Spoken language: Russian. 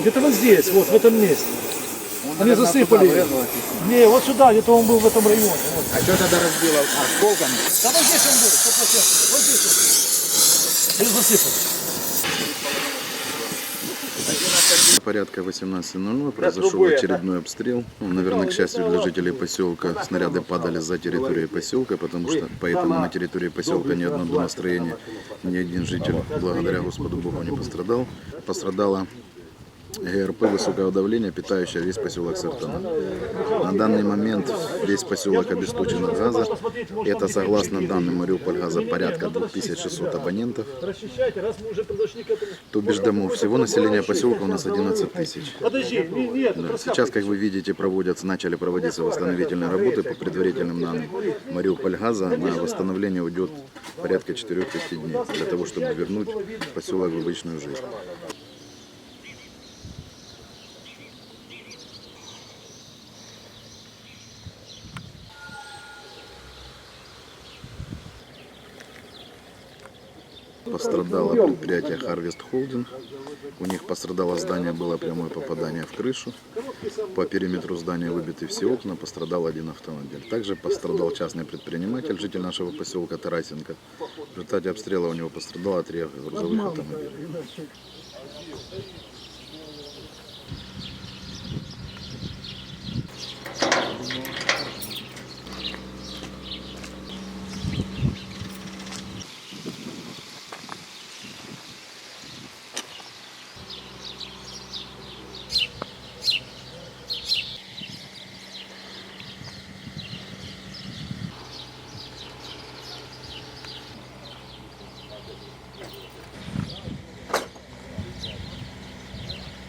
Где-то вот здесь, вот, в этом месте. Он, Они засыпали. Не, вот сюда, где-то он был в этом районе. Вот. А что тогда разбило осколками? Да вот здесь он был, 100%. Вот здесь он. был. И Порядка 18.00 произошел очередной обстрел. Ну, наверное, к счастью для жителей поселка, снаряды падали за территорией поселка, потому что поэтому на территории поселка ни одно домостроение, ни один житель, благодаря Господу Богу, не пострадал. Пострадала ГРП высокого давления, питающая весь поселок Сартана. На данный момент весь поселок обесточен от газа. Это согласно данным Мариуполь газа порядка 2600 абонентов. То бишь домов. Всего населения поселка у нас 11 тысяч. Да, Сейчас, как вы видите, проводятся, начали проводиться восстановительные работы по предварительным данным. Мариуполь газа на восстановление уйдет порядка 4-5 дней для того, чтобы вернуть поселок в обычную жизнь. Пострадало предприятие Harvest Holding. У них пострадало здание, было прямое попадание в крышу. По периметру здания выбиты все окна, пострадал один автомобиль. Также пострадал частный предприниматель, житель нашего поселка Тарасенко. В результате обстрела у него пострадало три грузовых автомобиля.